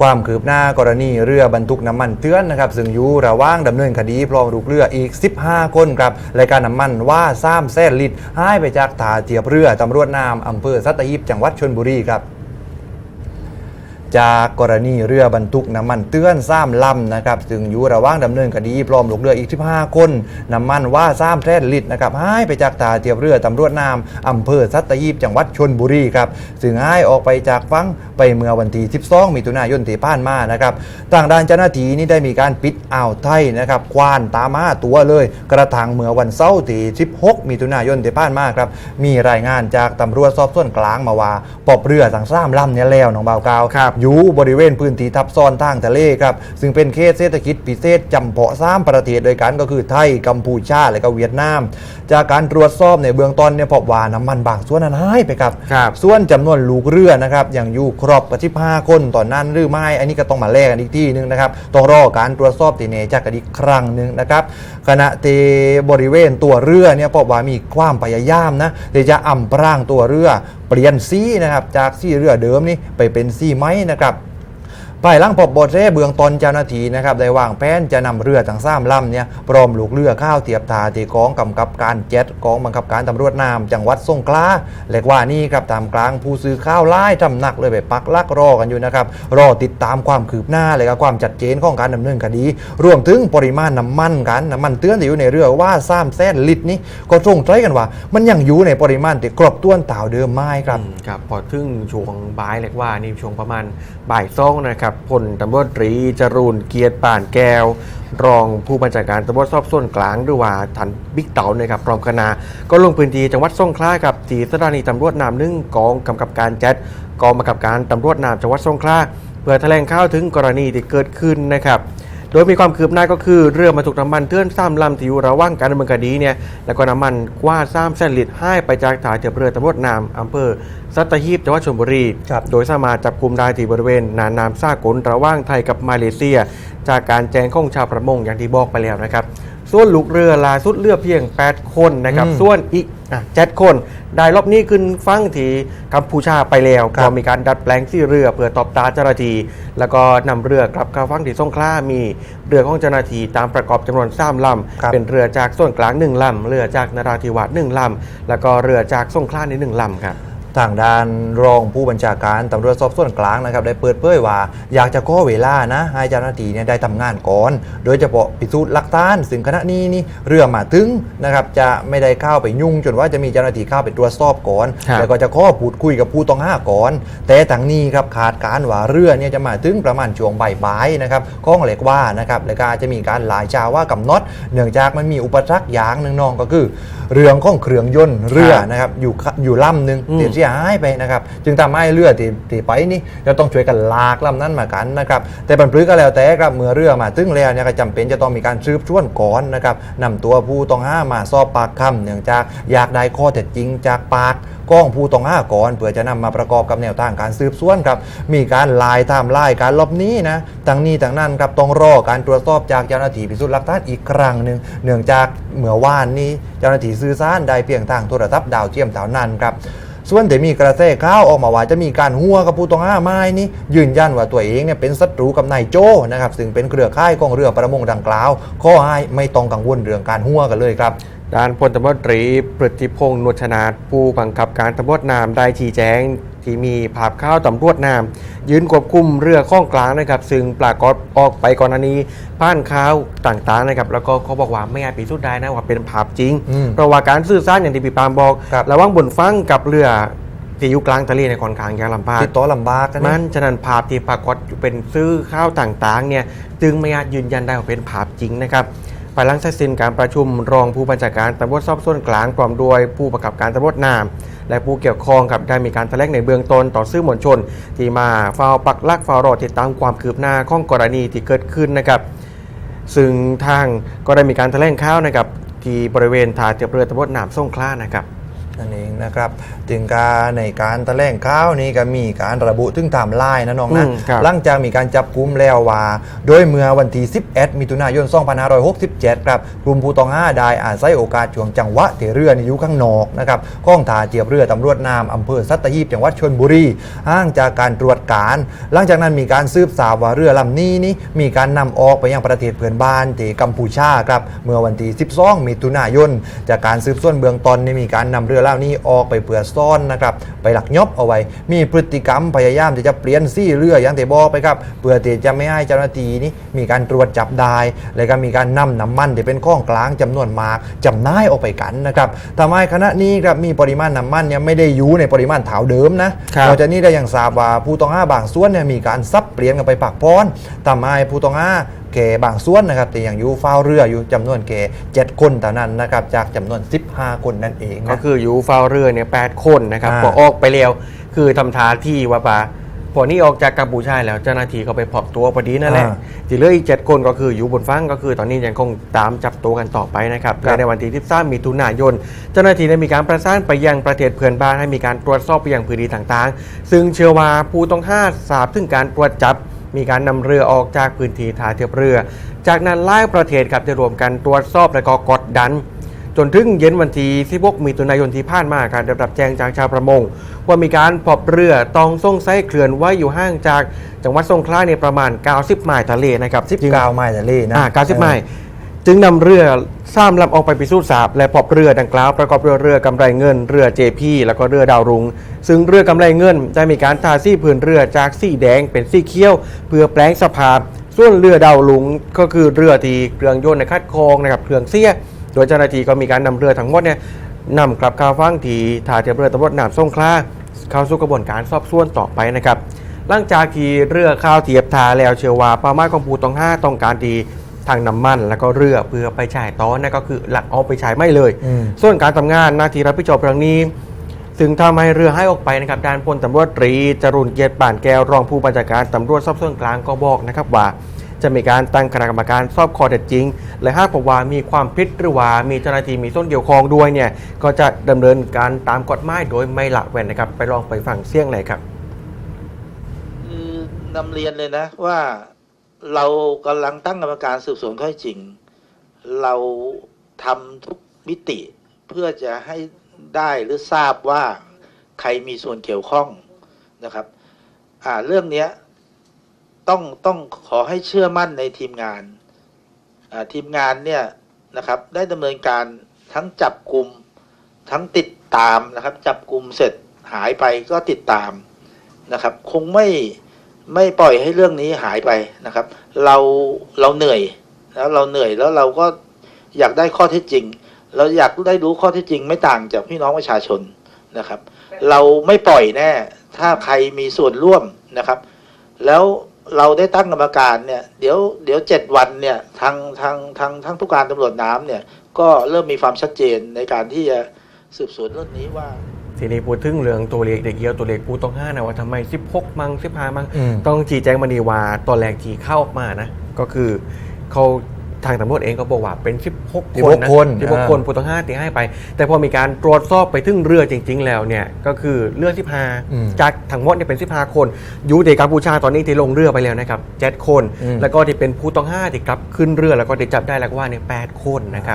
ความคืบหน้ากรณีเรือบรรทุกน้ำมันเตือนนะครับซึ่งอยู่ระหว่างดำเนินคดีพร้อมลูกเรืออีก 15 คนครับรายการน้ำมันว่าซ้ำแซ่ลิตรหายไปจากตาเทียบเรือตำรวจน้ำอำเภอสัตหีบจังหวัดชลบุรีครับ จากกรณีเรือบรรทุกน้ำมันเตือนซ้ำลำนะครับซึ่งอยู่ระหว่างดำเนินคดีพร้อมลูกเรืออีก 15 คนน้ำมันว่าซ้ำแทนลิตรนะครับหายไปจากตาเทียบเรือตำรวจน้ำอำเภอสัตหีบจังหวัดชนบุรีครับซึ่งหายออกไปจากฟังไปเมื่อวันที่ 12 มิถุนายนที่ผ่านมานะครับต่างด้านเจ้าหน้าที่นี่ได้มีการปิดอ่าวไทยนะครับควานตามหาตัวเลย กระทั่งเมื่อวันเสาร์ที่ 16 มิถุนายนที่ผ่านมาครับมีรายงานจากตำรวจสอบสวนกลางมาว่าปอบเรือทั้งซ้ำลำเนี่ยแล้วน้องเบาวกาครับอยู่บริเวณพื้นที่ทับซ้อนทางทะเลครับ ซึ่งเป็นเขตเศรษฐกิจพิเศษจำเพาะสามประเทศโดยกันก็คือไทยกัมพูชาและก็เวียดนาม จากการตรวจสอบในเบื้องต้นเนี่ยพบว่าน้ำมันบางส่วนนั้นหายไปครับ ครับส่วนจำนวนลูกเรือนะครับอย่างอยู่ครอบกับ15คนตอนนั้นหรือไม่ อันนี้ก็ต้องมาแลกกันอีกที่หนึงนะครับต้องรอการตรวจสอบตีเนจากกันอีกครั้งหนึ่งนะครับขณะที่บริเวณตัวเรือเนี่ยพบว่ามีความพยายามนะที่จะอ่ำพร่างตัวเรือเปลี่ยนสีนะครับจากสีเรือเดิมนี่ไปเป็นสีไม้นะครับ ภายหลังพบบทเร่เบืองตนเจ้าหน้าที่นะครับได้วางแผนจะนำเรือทั้งสามลำเนี่ยพร้อมลูกเรือข้าวเทียบทาที่กองกำกับการเจ็ดกองบังคับการตำรวจน้ำจังหวัดสงขลาเรียกว่านี่ครับตามกลางผู้ซื้อข้าวไล่ทำหนักเลยไปปักลักรอกันอยู่นะครับรอติดตามความคืบหน้าเลยครับความจัดเจนของการดำเนินคดี รวมถึงปริมาณน้ำมันกันน้ำมันเตือนที่อยู่ในเรือว่าสามแสนลิตรนี่ก็ตรงใจกันว่า มันยังอยู่ในปริมาณที่ครบถ้วนต่าเดิมไม่ครับครับพอถึงช่วงบ่ายเรียกว่านี่ช่วงประมาณบ่ายสองนะครับพลตำรวจตรีจรูนเกียรติป่านแก้ว รองผู้บัญชาการตำรวจสอบสวนกลางด้วยว่าทันบิ๊กเต๋านะครับพร้อมคณะก็ลงพื้นที่จังหวัดสงขลาครับที่สถานีตำรวจนามหนึ่งกองกำกับการแจ็ดกองกำกับการตำรวจนามจังหวัดสงขลาเพื่อแถลงข่าวถึงกรณีที่เกิดขึ้นนะครับโดยมีความคืบหน้าก็คือเรือบรรทุกน้ำมันเทื่อนซ้ำลำที่อยู่ระหว่างการดำเนินคดีเนี่ยแล้วก็น้ำมันกว่าซ้ำแสนลิตรให้ไปจากท่าเทียบเรือตำรวจน้ำอำเภอสัตหีบจังหวัดชลบุรีครับโดยสามารถจับกลุ่มได้ที่บริเวณน่านน้ำซากลระหว่างไทยกับมาเลเซีย จากการแจ้งของชาวประมงอย่างที่บอกไปแล้วนะครับ ส่วนลูกเรือลาสุดเรือเพียง 8 คนนะครับอืมส่วนอีกอะเจ็ดคน ได้รอบนี้ขึ้นฟังที่กัมพูชาไปแล้วครับก็มีการดัดแปลงที่เรือเพื่อตอบตาเจ้าหน้าที่แล้วก็นำเรือกลับเข้าฟังที่สงขลามีเรือของเจ้าหน้าที่ตามประกอบจำนวนสามลครับำเป็นเรือจากส่วนกลางหนึ่งลำเรือจากนราธิวาสหนึ่งลำแล้วก็เรือจากสงขลาในหนึ่งลำครับ ทางด้านรองผู้บัญชาการตำรวจสอบสวนกลางนะครับได้เปิดเผยว่าอยากจะขอเวลานะให้เจ้าหน้าที่เนี่ยได้ทำงานก่อน โดยเฉพาะพิสูจน์หลักฐานซึ่งขณะนี้นี่เรือมาถึงนะครับจะไม่ได้เข้าไปยุ่ง จนว่าจะมีเจ้าหน้าที่เข้าไปตรวจสอบก่อนครับแล้วก็จะขอพูดคุยกับผู้ต้องหาก่อน แต่ทางนี้ครับขาดการว่าเรือเนี่ยจะมาถึงประมาณช่วงบ่ายๆนะครับข้องเหล็กว่านะครับแล้วก็อาจจะมีการหลายชาวว่ากำหนดเนื่องจากมันมีอุปสรรคอย่างหนึ่งน้องก็คือ เรื่องของเครื่องยนต์เรือนะครับอยู่ขอยู่ลำหนึ่งอืมเดี๋ยวเสียหายไปนะครับจึงทำให้เรือที่ที่ไปนี่จะต้องช่วยกันลากลำนั้นมากันนะครับแต่บรรพลึกก็แล้วแต่ครับเมื่อเรือมาถึงแล้วเนี่ยก็จำเป็นจะต้องมีการสืบสวนก่อนนะครับนำตัวผู้ต้องห้ามาสอบปากคำเนื่องจากอยากได้ข้อเท็จจริงจากปากก้องผู้ต้องห้าก่อนเพื่อจะนำมาประกอบกับแนวทางการสืบสวนครับมีการลายไทม์ไลน์การลบหนี้นะทั้งนี้ทั้งนั้นครับต้องรอการตรวจสอบจากเจ้าหน้าที่พิสูจน์หลักฐานอีกครั้งหนึ่งเนื่องจากเมื่อวานนี้เจ้าหน้าที่สื่อสารได้เพียงทางโทรศัพท์ดาวเทียมเท่านั้นครับ ส่วนแต่มีกระแสข่าวออกมาว่าจะมีการหัวกับผู้ต้องหาไม้นี่ยืนยันว่าตัวเองเนี่ยเป็นศัตรูกับนายโจนะครับซึ่งเป็นเครือข่ายกองเรือประมงดังกล่าวข้อให้ไม่ต้องกังวลเรื่องการหัวกันเลยครับ ด้านพลตำรวจตรีปฤติพงศ์นวลชนาถผู้บังคับการตำรวจน้ำได้ชี้แจง ที่มีภาพข้าวตำรวจน้ำยืนควบคุมเรือข้องกลางนะครับ ซึ่งปรากฏออกไปก่อนหน้านี้ผ่านข่าวต่างๆนะครับ แล้วก็เขาบอกว่าไม่อาจพิสูจน์ได้นะว่าเป็นภาพจริงอืมเพราะว่าการสื่อสารอย่างที่พี่ปามบอกครับระหว่างบนฟังกับเรือที่อยู่กลางทะเลในค่อนข้างยากลำบากติดต่อลำบากกันมันะนฉะนั้นภาพที่ปรากฏอยู่เป็นซื้อข้าวต่างๆเนี่ยจึงไม่อาจยืนยันได้ว่าเป็นภาพจริงนะครับ ภายหลังเสร็จสิ้นการประชุมรองผู้บัญชาการตำรวจสอบสวนกลางพร้อมด้วยผู้ประกับการตำรวจน้ำและผู้เกี่ยวข้องกับได้มีการแถลงในเบื้องต้นต่อสื่อมวลชน ที่มาเฝ้าปักลักเฝ้ารอติดตามความคืบหน้าของกรณีที่เกิดขึ้นนะครับ ซึ่งทางก็ได้มีการแถลงข่าวนะครับที่บริเวณท่าเทียบเรือตำรวจน้ำสงขลานะครับ นั่นเองนะครับถึงการในการแถลงข่าวนี้ก็มีการระบุถึงไทม์ไลน์นะน้องนะอืมครับหลังจากมีการจับกุมแล้วว่า โดยเมื่อวันที่11มิถุนายน 2567 ครับกลุ่มผู้ต้องหาได้อาศัยโอกาสช่วงจังหวะที่เรือนี่อยู่ข้างนอกนะครับข้องทาเจียบเรือตำรวจน้ำอำเภอสัตหีบจังหวัดชลบุรีห่างจากการตรวจการ หลังจากนั้นมีการสืบสาวว่าเรือลำนี้นี่มีการนำออกไปยังประเทศเพื่อนบ้านที่กัมพูชาครับเมื่อวันที่12มิถุนายน จากการสืบสวนเบื้องต้นนี่มีการนำเรือลำนี้ออกไปเพื่อซ่อนนะครับไปหลักยบเอาไว้ มีพฤติกรรมพยายามที่จะเปลี่ยนซี่เรืออย่างที่บอกไปครับเพื่อที่จะไม่ให้เจ้าหน้าที่นี่มีการตรวจจับได้ แล้วก็มีการนำน้ำมันที่เป็นข้องกลางจำนวนมากจำหน่ายออกไปกันนะครับทำให้คณะนี้ครับมีปริมาณน้ำมันเนี่ยไม่ได้อยู่ในปริมาณเถาเดิมนะครับนอกจากนี้ได้ยังทราบว่าผู้ต้องหาบางส่วนเนี่ยมีการซับเปลี่ยนกันไปปักป้อนทำให้ผู้ต้องหา แก่บางส่วนนะครับแต่ยังอยู่เฝ้าเรืออยู่จำนวนแก่เจ็ดคนเท่านั้นนะครับจากจำนวน 15 คนนั่นเองนะ ก็คืออยู่เฝ้าเรือเนี่ยแปดคนนะครับอ่า พอออกไปแล้วคือทำท่าที่ว่าปะพอนี่ออกจากกัมพูชาแล้วเจ้าหน้าที่ก็ไปพบตัวพอดีนั่นแหละอ่าที่เหลืออีกเจ็ดคนก็คืออยู่บนฟังก็คือตอนนี้ยังคงตามจับตัวกันต่อไปนะครับครับ และในวันที่13มิถุนายน เจ้าหน้าที่ได้มีการประสานไปยังประเทศเพื่อนบ้านให้มีการตรวจสอบไปยังพื้นที่ต่างๆ ซึ่งเชื่อว่าผู้ต้องห้าทราบถึงการตรวจจับ มีการนำเรือออกจากพื้นที่ท่าเทียบเรือ จากนั้นไล่ประเทศครับจะรวมกันตรวจสอบและก็กดดัน จนถึงเย็นวันที่16มิถุนายนที่ผ่านมาการได้รับแจ้งจากชาวประมง ว่ามีการพบเรือตองส่งไส้เคลื่อนไว้อยู่ห่างจากจังหวัดสงขลาเนี่ยประมาณ 90 ไมล์ทะเลนะครับ19ไมล์ทะเลนะอ่า90ไมล์ จึงนำเรือสามลำออกไปพิสูจน์ทราบและพบเรือดังกล่าวประกอบด้วยเรือกำไรเงิน เรือ JP แล้วก็เรือดาวรุง ซึ่งเรือกำไรเงินได้มีการทาสีพื้นเรือจากสีแดงเป็นสีเขียว เพื่อแปลงสภาพ ส่วนเรือดาวลุงก็คือเรือที่เครื่องยนต์ในคัดคองนะครับเครื่องเสียโดยเจ้าหน้าที่ก็มีการนำเรือทั้งหมดเนี่ยนำกลับเข้าฟังที่ท่าเทียบเรือตำรวจน้ำสงขลาเข้าสู่กระบวนการสอบสวนต่อไปนะครับหลังจากที่เรือข้าวเทียบทาแล้วเชื่อว่าเป้าหมายของผู้ต้องห้าต้องการดี ทางน้ำมันแล้วก็เรือเพื่อไปจ่ายต้อนนั่นก็คือหลักเอาไปใช้ไม่เลยอืมส่วนการทำงานหน้าที่รับผิดชอบครั้งนี้ซึ่งทำให้เรือให้ออกไปนะครับด้านพลตำรวจตรีจรุนเกียรติป่านแก้วรองผู้บัญชาการตำรวจสอบสวนกลางก็บอกนะครับว่า จะมีการตั้งคณะกรรมการสอบข้อเท็จจริง และหากพบว่ามีความผิดหรือว่ามีเจ้าหน้าที่มีส่วนเกี่ยวข้องด้วยเนี่ยก็จะดำเนินการตามกฎหมายโดยไม่ละเว้นนะครับ ไปลองไปฟังเสียงเลยครับคือนำเรียนเลยนะว่า เรากำลังตั้งกรรมการสืบสวนข้อเท็จจริง เราทำทุกมิติเพื่อจะให้ได้หรือทราบว่าใครมีส่วนเกี่ยวข้องนะครับอ่าเรื่องเนี้ยต้องต้องขอให้เชื่อมั่นในทีมงานอ่าทีมงานเนี่ยนะครับได้ดำเนินการทั้งจับกลุ่มทั้งติดตามนะครับ จับกลุ่มเสร็จหายไปก็ติดตามนะครับ คงไม่ ไม่ปล่อยให้เรื่องนี้หายไปนะครับ เราเราเหนื่อยแล้วเราเหนื่อยแล้วเราก็อยากได้ข้อเท็จจริง เราอยากได้รู้ข้อเท็จจริง ไม่ต่างจากพี่น้องประชาชนนะครับ เราไม่ปล่อยแน่ ถ้าใครมีส่วนร่วมนะครับ แล้วเราได้ตั้งกรรมการเนี่ยเดี๋ยวเดี๋ยวเจ็ดวันเนี่ยทางทางทางทั้งผู้การตำรวจน้ำเนี่ยก็เริ่มมีความชัดเจนในการที่จะสืบสวนเรื่องนี้ว่า ทีนี้พูดถึงเรื่องตัวเลขเด็กเยียวตัวเลขผู้ต้องห้านะว่าทำไม 16 มัง15มัง อืม ต้องจีแจ้งมาดีว่าตอนแรกที่เข้าออกมานะ ก็คือเขาทางตำรวจเองก็บอกว่าเป็น 16 คนนะ16คน16อ่าคนผู้ต้องห้าที่ให้ไป แต่พอมีการตรวจสอบไปถึงเรือจริง ๆ แล้วเนี่ยก็คือเรืออืม15จากทั้งหมดเนี่ยเป็น 15 คนอยู่ในกัมพูชาตอนนี้ที่ลงเรือไปแล้วนะครับ7คนอืมแล้วก็ที่เป็นผู้ต้องห้าที่กลับขึ้นเรือแล้วก็ได้จับได้แล้วก็ว่าเนี่ย8คนนะครับ